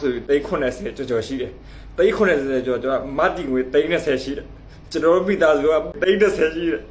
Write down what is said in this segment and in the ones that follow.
ဆိုပြီး390ကျော်ကျော်ရှိတယ်390ကျော်ကျော်ကမတ်တီငွေ330ရှိတယ်ကျွန်တော်တို့မိသားစုက330ရှိတယ်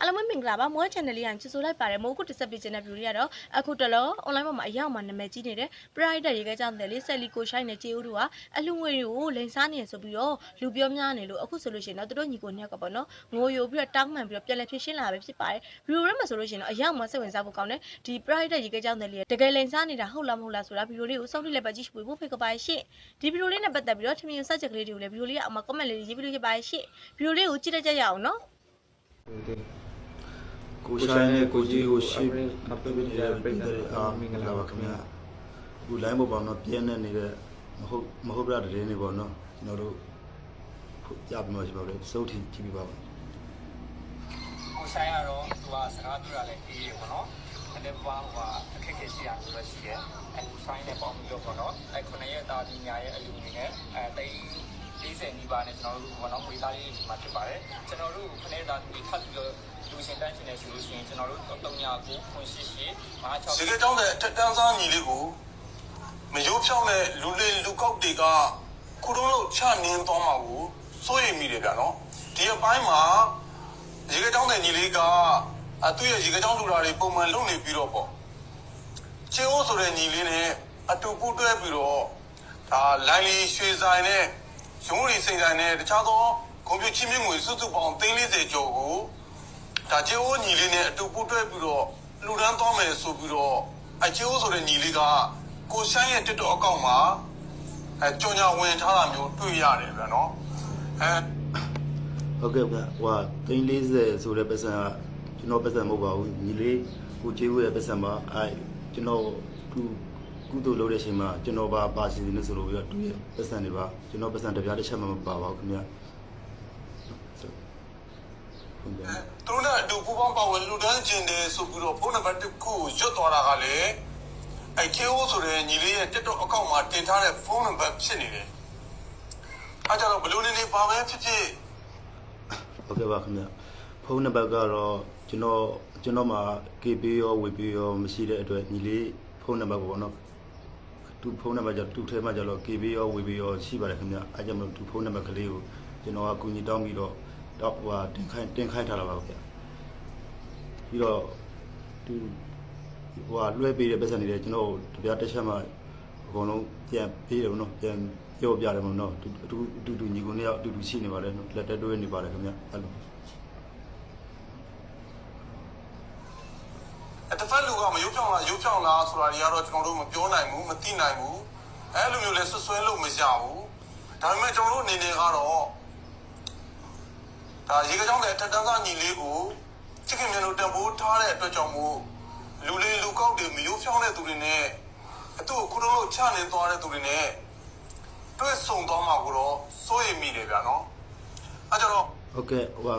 အားလုံးပဲမင်္ဂလာပါမော channel လေးကချစ်ဆိုလိုက်ပါတယ်မိုးကုတက်ဆက်ပေးခြင်းတဲ့ view လေးကတော့အခုတလော online ပေါ်မှာအရောက်မှာနာမည်ကြီးနေတဲ့ private ရေခဲကြောင့်တယ်လေးဆက်လီကိုရှိုင်းနဲ့ကြေဦးတို့ကအလှငွေတွေကိုလိန်စားနေရဆိုပြီးတော့လူပြောများနေလို့အခုဆိုလို့ရှိရင်တော့သူတို့ညီကိုနှစ်ယောက်ကပေါ့နော်ငိုယိုပြီးတော့တောင်းမှန်ပြီးတော့ပြန်လည်ဖြစ်ရှင်းလာပဲဖြစ်ပါတယ် view ရဲမှာဆိုလို့ရှိရင်တော့အရောက်မှာစိတ်ဝင်စားဖို့ကောင်းတယ်ဒီ private ရေခဲကြောင့်တယ်လေးတကယ်လိန်စားနေတာဟုတ်လားမဟုတ်လားဆိုတာ view လေးကိုစောင့်ကြည့်လိုက်ပါကြည့်ရှုဖို့ဖိတ်ကပါရှင့်ဒီ video လေးနဲ့ပတ်သက်ပြီးတော့ထမင်းစက်ချက်ကလေးတွေကိုလည်း video လေးကအမ comment လေးရေးပြီးလို့ရပါရှင့် video လေးကိုကြည့်လိုက်ကြရအောင်နော် ကိုရှိုင်းနဲ့ကိုကြီးကိုရှိအပ်ပေးတဲ့ပြည်တဲ့အာမင်္ဂလာပါခင်ဗျာအခု line ပေါ်မှာပြင်းနေနေတဲ့မဟုတ်မဟုတ်ပြတဲ့နေပေါ့နော်ကျွန်တော်တို့ကြပြမှာရှိပါလေစုပ်ထီကြည့်ပြပါဦးကိုဆိုင်ကတော့သူကစကားပြောရလဲအေးရပေါ့နော်အဲ့ဒါဘာဟိုအခက်အခဲရှိရလို့ပဲရှိတယ်အဲ့ကိုဆိုင်နဲ့ပေါင်းပြီးတော့ပေါ့နော်အဲ့ခုနှစ်ရက်တာဒီညာရဲ့အလူငွေနဲ့အဲ့တိတ် 40နီးပါးနဲ့ကျွန်တော်တို့ပေါ့နော်ဝေသားလေးဒီမှာဖြစ်ပါတယ်ကျွန်တော်တို့ခုနှစ်ရက်တာဒီထပ်ပြီးတော့လူရှင်တန်းရှင်နေဆိုလို့ရှိရင်ကျွန်တော်တို့309ခွန်ရှိရှိ56ဒီကကြောင်းတဲ့အထက်တန်းစားညီလေးကိုမယိုးဖြောင်းတဲ့လူလေးလူကောက်တွေကခုတုံးလို့ချနင်းသွားမှာကိုစိုးရိမ်မိတယ်ဗျာနော်ဒီအပိုင်းမှာရေကကြောင်းတဲ့ညီလေးကအသူ့ရဲ့ရေကကြောင်းလူလာတွေပုံမှန်လုပ်နေပြီးတော့ပေါ့ချေအိုးဆိုတဲ့ညီလေးနဲ့အတူပူတွဲပြီးတော့ဒါလိုင်းလီရွှေဆိုင်နဲ့ ရုံးရီစိန်ဆိုင်နဲ့တခြားသောကွန်ပျူတာချင်းမြင့်ငွေစုစုပေါင်း340ကျော်ကိုဒါကျိုးညီလေးနဲ့အတူပူးတွဲပြီးတော့လူဒန်းသွားမယ်ဆိုပြီးတော့အကျိုးဆိုတဲ့ညီလေးကကိုဆိုင်ရဲ့ TikTok အကောင့်မှာအဲကြော်ညာဝင်ထားတာမျိုးတွေ့ရတယ်ဗျာနော်အဲဟုတ်ကဲ့ဗျာဟို340ဆိုတဲ့ပတ်စံကကျွန်တော်ပတ်စံမဟုတ်ပါဘူးညီလေးကိုကြီးဝရဲ့ပတ်စံပါအဲကျွန်တော်သူ ကုသိုလ်လုပ်တဲ့အချိန်မှာကျွန်တော်ပါပါစီနေဆိုလို့ပြီးတော့သူရဲ့ပတ်စံတွေပါကျွန်တော်ပတ်စံတစ်ပြားတစ်ချက်မှမပါပါဘူးခင်ဗျာဟုတ်ကဲ့သူတို့နဲ့အတူပူးပေါင်းပါဝင်လူဒန်းကျင်တယ်ဆိုပြီးတော့ဖုန်းနံပါတ်တစ်ခုကိုရွတ်သွားတာကလည်းအဲ KO ဆိုတဲ့ညီလေးရဲ့ TikTok အကောင့်မှာတင်ထားတဲ့ဖုန်းနံပါတ်ဖြစ်နေတယ်အဲကြတော့ဘလူးနေနေပါပဲဖြစ်ဖြစ်ဟုတ်ကဲ့ပါခင်ဗျဖုန်းနံပါတ်ကတော့ကျွန်တော်ကျွန်တော်မှာ KB ရော WP ရောမရှိတဲ့အတွက်ညီလေးဖုန်းနံပါတ်ကိုပေါ့နော် သူဖုန်းနံပါတ်ကြသူ့ထဲမှာကျတော့ KB ရော WP ရောရှိပါတယ်ခင်ဗျအဲကြောင့်မလို့သူဖုန်းနံပါတ်ကလေးကိုကျွန်တော်ကကူညီတောင်းပြီးတော့တော့ဟိုဟာတင်ခိုင်းတင်ခိုင်းထားတာပါခင်ဗျပြီးတော့သူဟိုဟာလွှဲပေးတဲ့ပတ်စံတွေလည်းကျွန်တော်တပြားတစ်ချက်မှအကုန်လုံးပြန်ပေးတယ်ပေါ့နော်ပြန်ပြောပြတယ်ပေါ့နော်အတူအတူအတူတူညီကိုနှစ်ယောက်အတူတူရှိနေပါတယ်နော်လက်တက်တွဲနေပါတယ်ခင်ဗျအဲ့လို အဲတစ်ဖက်လူကမယိုးဖြောင်း လားယိုးဖြောင်းလားဆိုတာတွေကတော့ကျွန်တော်တို့မပြောနိုင်ဘူးမသိနိုင်ဘူးအဲလိုမျိုးလဲဆွဆွဲလို့မရဘူးဒါပေမဲ့ကျွန်တော်တို့အနေနဲ့ကတော့ဒါရေကကြောင်းတဲ့အထက်တန်းသားညီလေးကိုချစ်ခင်မြန်တို့တံပိုးထားတဲ့အတွက်ကြောင့်မို့လူလေးလူကောက်တွေမယိုးဖြောင်းတဲ့သူတွေနဲ့အတူခုလုံးလို့ချနေသွားတဲ့သူတွေနဲ့တွေ့ဆုံသွားမှာကိုတော့စိုးရိမ်မိတယ်ဗျာနော်အဲကြတော့ဟုတ်ကဲ့ဟိုဟာ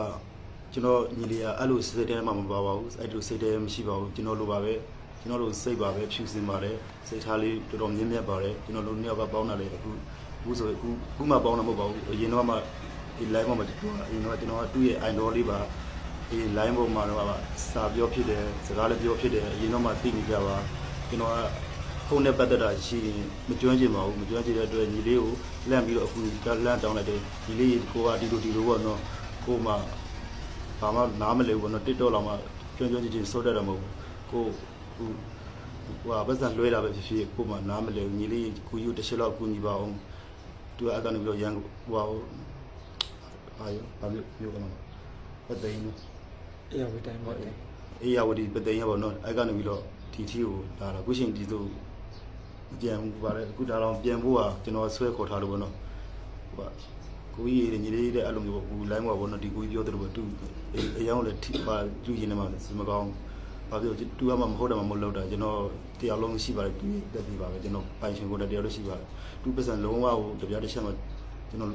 ကျွန်တော်ညီလေးကအဲ့လိုစိတ်ထဲမှာမပါပါဘူးအဲ့လိုစိတ်ထဲမရှိပါဘူးကျွန်တော်လိုပါပဲ ကျွန်တော်လိုစိတ်ပါပဲဖြူစင်ပါတယ်စိတ်ထားလေးတော်တော်မြင့်မြတ်ပါတယ်ကျွန်တော်လိုနှစ်ယောက်ကပေါင်းတာလေအခုအခုဆိုအခုအခုမှပေါင်းတာမဟုတ်ပါဘူးအရင်တော့မှဒီ line ပေါ်မှာကျွန်တော်အရင်တော့ကျွန်တော်ကသူ့ရဲ့ idol လေးပါဒီ line ပေါ်မှာတော့စာပြောဖြစ်တယ်စကားလည်းပြောဖြစ်တယ်အရင်တော့မှသိနေကြပါကျွန်တော်ကဖုန်းနဲ့ပတ်သက်တာရှိရင်မကျွမ်းကျင်ပါဘူးမကျွမ်းကျင်တဲ့အတွက်ညီလေးကိုလန့်ပြီးတော့အခုလန့်တောင်းလိုက်တယ်ညီလေးကိုကဒီလိုဒီလိုပေါ့နော်ကိုမှဘာမှနားမလဲဘူးပေါ့နော် TikTok လောက်မှကျွမ်းကျွမ်းကျင်ကျင်စိုးတတ်တယ်မဟုတ်ဘူးကို ဟိုဟိုဟာပတ်စံလွှဲတာပဲဖြစ်ဖြစ်ကိုမှနားမလဲဘူးညီလေးကိုယူတစ်ချက်လောက်ကူညီပါအောင်သူကအကနေပြီးတော့ရန်ဟိုဟာအာယောဘာမျိုးပြောကမှာပတ်သိန်းနော်အေးဝေးတိုင်းပေါ့လေအေးရဝတီပတ်သိန်းရပါတော့အဲ့ကနေပြီးတော့ဒီထီကိုဒါတော့ခုချိန်ဒီဆိုပြန်ဘူးပါတယ်အခုဒါတော့ပြန်ဖို့ကကျွန်တော်ဆွဲခေါ်ထားလို့ပေါ့နော်ဟိုကကိုကြီးရေညီလေးတဲ့အဲ့လိုမျိုးပေါ့ဘူး line မှာပေါ့နော်ဒီကိုကြီးပြောတယ်လို့ပဲသူအယောင်လည်းထိပါသူရင်ထဲမှာစမကောင်း ဘာပြောတူကမှမဟုတ်တယ်မှမလုပ်တာကျွန်တော်တရားလုံးရှိပါတယ်သူတက်ပြီးပါပဲကျွန်တော်ပိုင်ရှင်ကိုတရားလို့ရှိပါတယ်သူပတ်စံလုံးဝဟိုတပြားတစ်ချက်မှကျွန်တော်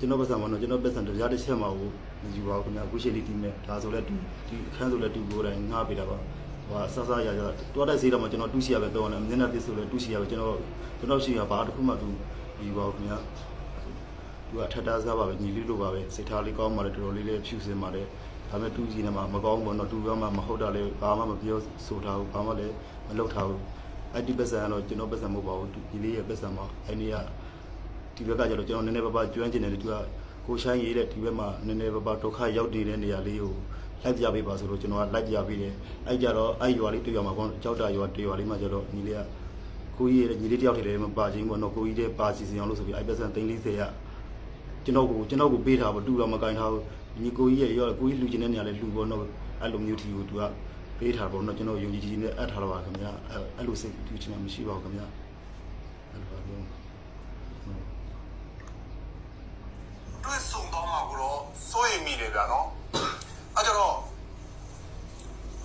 ကျွန်တော်ပတ်စံမနော်ကျွန်တော်ပတ်စံတရားတစ်ချက်မှဟိုမယူပါဘူးခင်ဗျအခုရှိနေဒီမဲ့ဒါဆိုလဲတူဒီအခန်းဆိုလဲတူကိုယ်တိုင်ငှားပေးတာပါဟိုဆဆရရတွားတဲ့ဈေးတော့မှကျွန်တော်တူးစီရပဲတော့တယ်မျက်နှာပစ်ဆိုလဲတူးစီရပဲကျွန်တော်ကျွန်တော်ရှိရဘာတစ်ခုမှသူယူပါဘူးခင်ဗျသူကထပ်တားစားပါပဲညီလေးလိုပါပဲစိတ်ထားလေးကောင်းပါတယ်တော်တော်လေးလည်းဖြူစင်ပါတယ် ဒါပေမဲ့တူကြီးနေမှာမကောင်းဘူးပေါ့နော်တူကမှမဟုတ်တာလည်းဘာမှမပြောဆိုတာဘူးဘာမှလည်းမလုပ်ထားဘူးအဲ့ဒီပတ်စံကတော့ကျွန်တော်ပတ်စံမဟုတ်ပါဘူးဒီလေးရဲ့ပတ်စံပါအဲ့ဒီကဒီဘက်ကကျတော့ကျွန်တော်နည်းနည်းပါးပါကျွမ်းကျင်တယ်သူကကိုရှိုင်းရေးတဲ့ဒီဘက်မှာနည်းနည်းပါးပါဒုက္ခရောက်နေတဲ့နေရာလေးကိုလိုက်ပြပေးပါဆိုလို့ကျွန်တော်ကလိုက်ပြပေးတယ်အဲ့ကြတော့အဲ့ရွာလေးတွေ့ရမှာပေါ့ကြောက်တာရွာတွေ့ရွာလေးမှာကျတော့ညီလေးကကိုကြီးရဲ့ညီလေးတယောက်ထည်လည်းမပါချင်းပေါ့နော်ကိုကြီးတဲ့ပါစီစဉ်အောင်လို့ဆိုပြီးအဲ့ပတ်စံ340ရကျွန်တော်ကိုကျွန်တော်ကိုပေးထားပေါ့တူတော့မကင်ထားဘူး ညီကိုကြီးရဲ့ရောကိုကြီးလူချင်းတဲ့နေရာလဲလူပေါ့နော်အဲ့လိုမျိုးထီကိုသူကပေးထားပေါ့နော်ကျွန်တော်ယုံကြည်ကြည်နဲ့အပ်ထားတော့ပါခင်ဗျာအဲ့အဲ့လိုစိတ်တူချင်တာမရှိပါဘူးခင်ဗျာအဲ့လိုပါပြောတွေ့ဆုံတော့မှာကိုတော့စိုးရိမ်မိတယ်ဗျာနော်အဲကြတော့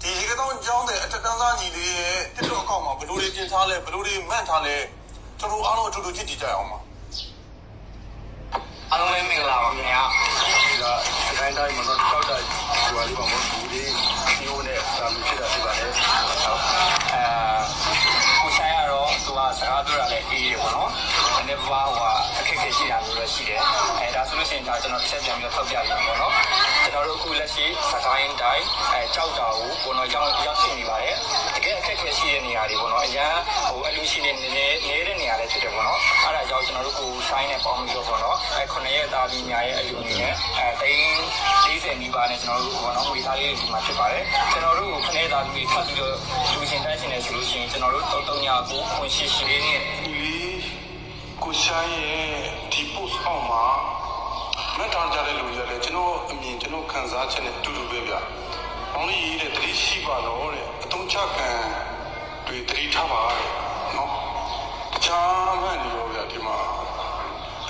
ဒီရေကတော့ကြောင်းတဲ့အထက်တန်းသားညီလေးရဲ့တစ်တော့အကောင့်မှာဘယ်လိုတွေကျင်ထားလဲဘယ်လိုတွေမှန်ထားလဲကျွန်တော်အားလုံးအတူတူကြည့်ကြည့်ကြရအောင်ပါအားလုံးလည်းမင်္ဂလာပါခင်ဗျာဒီ ကတိုင်းတိုင်းမှာတော့ကြောက်တာဒီပါလေးပါမဟုတ်ဘူးဒီဒီဟိုနဲ့စာလို့ဖြစ်တာဖြစ်ပါတယ်အဲကိုဆိုင်ကတော့သူကစကားပြောတာလည်းအေးတယ်ပေါ့နော်။ဒီနေ့ဘာဟိုအခက်အခဲရှိတာမျိုးတော့ရှိတယ်။အဲဒါဆိုလို့ရှိရင်ဒါကျွန်တော်တစ်ချက်ပြန်ပြီးတော့ထောက်ပြရအောင်ပေါ့နော်။ကျွန်တော်တို့အခုလက်ရှိစကိုင်းတိုင်းအဲကြောက်တာကိုကိုတော့ရောက်ရောက်ရှိနေပါတယ်။တကယ်အခက်အခဲရှိတဲ့နေရာတွေပေါ့နော်။အရန်ဟိုအလူရှိနေနေနေတဲ့နေရာတွေဖြစ်တယ်ပေါ့နော်။အဲဒါ ကြောင့်ကျွန်တော်တို့ကိုဆိုင်နဲ့ပေါင်းပြီးတော့ပေါ့နော်။အဲခုနှစ်ရက်သားပြီးညာရဲ့အလူအနေနဲ့အဲတိန်း40နီးပါးနဲ့ကျွန်တော်တို့ပေါ့နော်ငွေသားလေးဒီမှာဖြစ်ပါတယ်။ကျွန်တော်တို့ခုနှစ်ရက်သားပြီးထပ်ပြီးတော့လူရှင်တိုင်းရှင်နေဆိုလို့ရှိရင်ကျွန်တော်တို့တုံတုံညာကိုခွင့်ရှိရှိလေးနဲ့ဒီလေးကိုရှိုင်းရဲ့ဒီ post အောက်မှာမက်တောင်ကြတဲ့လူတွေလည်းကျွန်တော်အမြင်ကျွန်တော်ခံစားချက်နဲ့တူတူပဲဗျ။ဘောင်းလေးရေးတဲ့တတိရှိပါတော့တဲ့အတုံးချခံတွေတတိထားပါတဲ့နော်။တ ခြားမှန်နေရောဗျဒီမှာ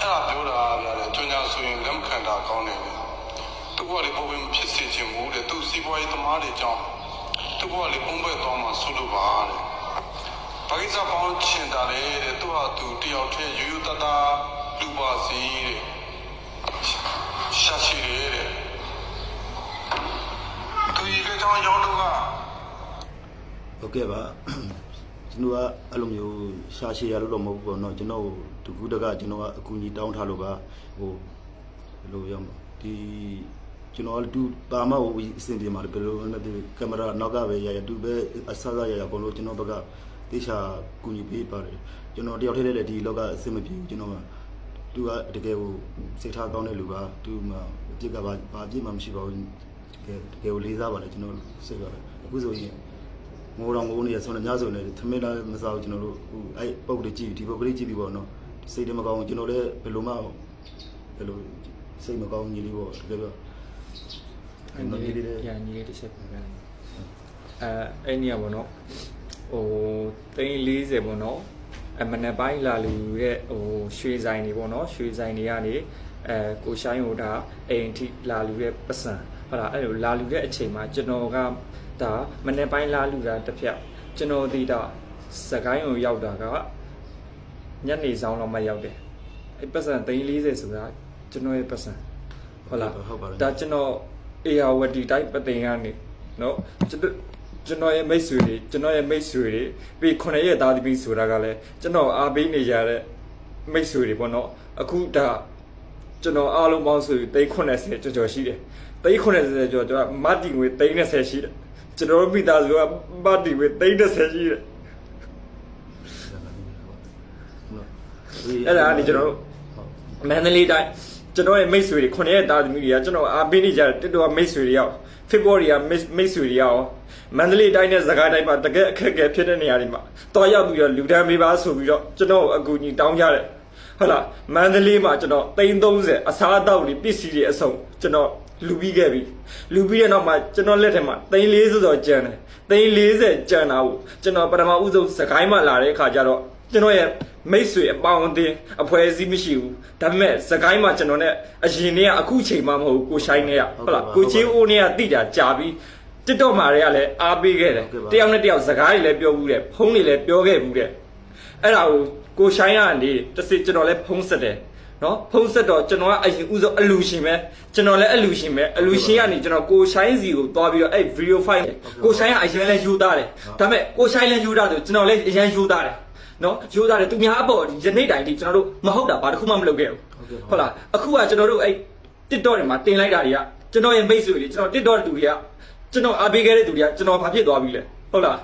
အဲ့ဒါပြောတာဗျလေကျွညာဆိုရင်လက်မခံတာကောင်းတယ်လေ။သူကလည်းပုံမဖြစ်စေချင်ဘူးတဲ့သူစီးပွားရေးသမားတွေကြောင့်သူကလည်းပုံပဲသွားမှဆုလို့ပါတဲ့။ဘာကိစ္စပေါင်းချင်တာလေတဲ့သူဟာသူတယောက်တည်းရိုးရိုးသားသားလူပါစီတဲ့ရှာရှိတယ်တဲ့သူရေကြောင်းရောင်းတော့ကဟုတ်ကဲ့ပါ ကျွန်တော်ကအဲ့လိုမျိုးရှာရှည်ရလို့တော့မဟုတ်ဘူးပေါ့နော်ကျွန်တော်တကူတကကျွန်တော်ကအကူကြီးတောင်းထားလို့ပါဟိုဘယ်လိုရမလဲဒီကျွန်တော်ကတူပါမဟုတ်ဘူးအဆင်ပြေမှာဘယ်လိုလဲဒီကင်မရာနောက်ကပဲရရတူပဲအဆအဆရရဘလို့ကျွန်တော်ဘက်ကတေချာကူညီပေးပါတယ်ကျွန်တော်တယောက်တည်းလည်းဒီလောကအဆင်မပြေဘူးကျွန်တော်ကသူကတကယ်ကိုစိတ်ထားကောင်းတဲ့လူပါသူမှအပြစ်ကဘာဘာအပြစ်မှမရှိပါဘူးတကယ်တကယ်ကိုလေးစားပါတယ်ကျွန်တော်စိတ်ကအခုဆိုရင် ငိုတော်ငိုနေရဆိုတော့ညဆိုနေသမင်းလာမစားဘူးကျွန်တော်တို့ဟိုအဲ့ပုတ်လေးကြည့်ဒီပုတ်ကလေးကြည့်ပြီးပေါ့နော်စိတ်တမကောင်းကျွန်တော်လည်းဘယ်လိုမှဘယ်လိုစိတ်မကောင်းကြီးလေးပေါ့တကယ်တော့အဲ့ညီလေးညာညီလေးတစ်ချက်ပြပြန်အဲအဲ့နေရပါတော့ဟို340ပေါ့နော်အမနက်ပိုင်းလာလူရဲ့ဟိုရွှေဆိုင်တွေပေါ့နော်ရွှေဆိုင်တွေကနေအဲကိုရှိုင်းဟိုဒါအိမ်ထိလာလူရဲ့ပတ်စံဟုတ်လားအဲ့လိုလာလူတဲ့အချိန်မှာကျွန်တော်က ဒါမနက်ပိုင်းလာလူတာတစ်ဖြတ်ကျွန်တော်ဒီတော့စကိုင်းကိုရောက်တာကညနေဆောင်တော့မှရောက်တယ်အဲ့ပတ်စံ340ဆိုတာကျွန်တော်ရဲ့ပတ်စံဟုတ်လားဟုတ်ပါတယ်ဒါကျွန်တော်အေယာဝတီတိုင်းပသိမ်ကနေနော်ကျွန်တော်ကျွန်တော်ရဲ့မိတ်ဆွေတွေကျွန်တော်ရဲ့မိတ်ဆွေတွေပြီးခုနှစ်ရက်သားသမီးဆိုတာကလည်းကျွန်တော်အားပေးနေကြတဲ့မိတ်ဆွေတွေပေါ့နော်အခုဒါကျွန်တော်အားလုံးပေါင်းဆို390ကျော်ကျော်ရှိတယ်390ကျော်ကျော်မတ်တီငွေ390ရှိတယ် ကျွန်တော်တို့မိသားစုကမတ်တီငွေ390ရှိတယ်အဲ့ဒါကနေကျွန်တော်တို့မန္တလေးတိုင်းကျွန်တော်ရဲ့မိတ်ဆွေတွေခုနှစ်ရက်သားသမီးတွေကကျွန်တော်အားပေးနေကြတဲ့တစ်တော်မိတ်ဆွေတွေရောက်ဖေဖော်ဝါရီကမိတ်ဆွေတွေရောက်မန္တလေးတိုင်းနဲ့စကိုင်းတိုင်းမှာတကယ်အခက်အခဲဖြစ်တဲ့နေရာတွေမှာတော်ရောက်ပြီးတော့လူဒန်းပေးပါဆိုပြီးတော့ကျွန်တော်အကူအညီတောင်းကြတယ်ဟုတ်လားမန္တလေးမှာကျွန်တော်330အစားအသောက်တွေပစ္စည်းတွေအစုံကျွန်တော် လူပြီးခဲ့ပြီလူပြီးတဲ့နောက်မှာကျွန်တော်လက်ထက်မှာ340ဆိုတော့ကျန်တယ်340ကျန်တာကိုကျွန်တော်ပထမဦးဆုံးစကိုင်းမှာလာတဲ့အခါကျတော့ကျွန်တော်ရဲ့မိတ်ဆွေအပေါင်းအသင်းအဖွဲ့အစည်းမရှိဘူးဒါပေမဲ့စကိုင်းမှာကျွန်တော်နဲ့အရင်နေ့ကအခုချိန်မှမဟုတ်ဘူးကိုရှိုင်းနေရဟုတ်လားကိုချင်းအိုးနေရတိတာကြာပြီးတစ်တော့မှာတွေကလည်းအားပေးခဲ့တယ်တယောက်နဲ့တယောက်စကားတွေလည်းပြောဘူးတယ်ဖုန်းတွေလည်းပြောခဲ့ဘူးတယ်အဲ့ဒါကိုကိုရှိုင်းကနေတစ်စစ်ကျွန်တော်လည်းဖုန်းဆက်တယ် နော်ဖုန်းဆက်တော့ကျွန်တော်ကအရင်ဥဆုံးအလူရှင်ပဲကျွန်တော်လည်းအလူရှင်ပဲအလူရှင်ကနေကျွန်တော်ကိုရှိုင်းစီကိုတွားပြီးတော့အဲ့ video file ကိုရှိုင်းကအရင်လည်းယူသားတယ်ဒါပေမဲ့ကိုရှိုင်းလည်းယူသားတယ်ကျွန်တော်လည်းအရင်ယူသားတယ်နော်ယူသားတယ်သူများအပေါ်ဒီယနေ့တိုင်ဒီကျွန်တော်တို့မဟုတ်တာဘာတစ်ခုမှမလုပ်ခဲ့ဘူးဟုတ်လားအခုကကျွန်တော်တို့အဲ့ TikTok တွေမှာတင်လိုက်တာတွေကကျွန်တော်ရဲ့မိတ်ဆွေတွေကျွန်တော် TikTok တူတွေကကျွန်တော်အားပေးခဲ့တဲ့သူတွေကကျွန်တော်ဘာဖြစ်သွားပြီလဲဟုတ်လား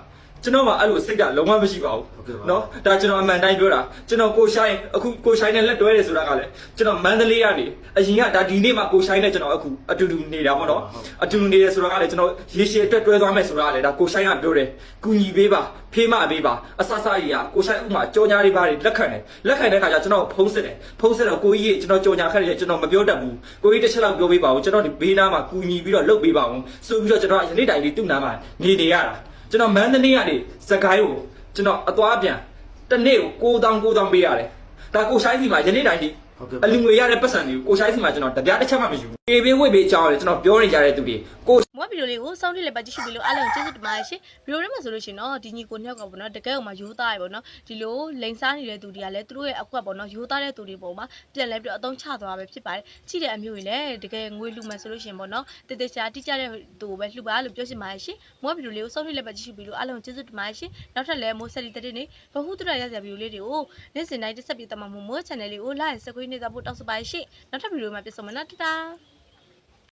ကျွန်တော်မှအဲ့လိုစိတ်ကလုံးဝမရှိပါဘူးနော်ဒါကျွန်တော်အမှန်တိုင်းပြောတာကျွန်တော်ကိုရှိုင်းအခုကိုရှိုင်းနဲ့လက်တွဲတယ်ဆိုတာကလည်းကျွန်တော်မန္တလေးကနေအရင်ကဒါဒီနေ့မှကိုရှိုင်းနဲ့ကျွန်တော်အခုအတူတူနေတာပေါ့နော်အတူတူနေတယ်ဆိုတာကလည်းကျွန်တော်ရေရှည်အတွက်တွဲသွားမယ်ဆိုတာကလည်းဒါကိုရှိုင်းကပြောတယ်ကူညီပေးပါဖေးမပေးပါအဆဆကြီးကကိုရှိုင်းဥမာကြောညာတွေပါတယ်လက်ခံတယ်လက်ခံတဲ့ခါကျကျွန်တော်ဖုံးစစ်တယ်ဖုံးစစ်တော့ကိုကြီးကျွန်တော်ကြောညာခက်တယ်ကျွန်တော်မပြောတတ်ဘူးကိုကြီးတစ်ချက်လောက်ပြောပေးပါဦးကျွန်တော်ဒီဘေးနားမှာကူညီပြီးတော့လှုပ်ပေးပါဦးဆိုပြီးတော့ကျွန်တော်ယနေ့တိုင်လေးသူ့နားမှာနေနေရတာ ကျွန်တော်မန္တလေးကနေစကိုင်းကိုကျွန်တော်အသွားပြန်တစ်နေ့ကို9000 9000ပေးရတယ်ဒါကိုရှိုင်းစီမှာယနေ့တိုင်ဒီဟုတ်ကဲ့အလူငွေရတဲ့ပတ်စံတွေကိုကိုရှိုင်းစီမှာကျွန်တော်တပြားတစ်ချက်မှမယူဘူး ပေပေးဝိတ်ပေးအကြောင်းလေကျွန်တော်ပြောနေကြတဲ့သူတွေကိုမွေးဗီဒီယိုလေးကိုစောင့်ကြည့်လိုက်ပါကြည့်ရှုပြီးလို့အားလုံးကျေးဇူးတင်ပါတယ်ရှင်ဗီဒီယိုထဲမှာဆိုလို့ရှိရင်တော့ဒီညီကိုနှစ်ယောက်ကပေါ့နော်တကယ်ကိုမှရိုးသားရပေါ့နော်ဒီလိုလိန်စားနေတဲ့သူတွေကလည်းသူတို့ရဲ့အကွက်ပေါ့နော်ရိုးသားတဲ့သူတွေပုံမှာပြန်လဲပြီးတော့အသုံးချသွားပဲဖြစ်ပါတယ်ချိတဲ့အမျိုးတွေလည်းတကယ်ငွေလူမယ်ဆိုလို့ရှိရင်ပေါ့နော်တည်တည်ချာတိကျတဲ့သူကိုပဲလှူပါလို့ပြောချင်ပါတယ်ရှင်မွေးဗီဒီယိုလေးကိုစောင့်ကြည့်လိုက်ပါကြည့်ရှုပြီးလို့အားလုံးကျေးဇူးတင်ပါတယ်ရှင်နောက်ထပ်လည်းမိုးဆက်ဒီတဲ့နေဘဟုတုရရစရာဗီဒီယိုလေးတွေကိုနေ့စဉ်တိုင်းတက်ဆက်ပြီးတမမိုးမိုး channel လေးကို like ဆက်ခွေးနေကြဖို့တောင်းဆိုပါတယ်ရှင်နောက်ထပ်ဗီဒီယိုမှာပြန်ဆုံမယ်နော်တတား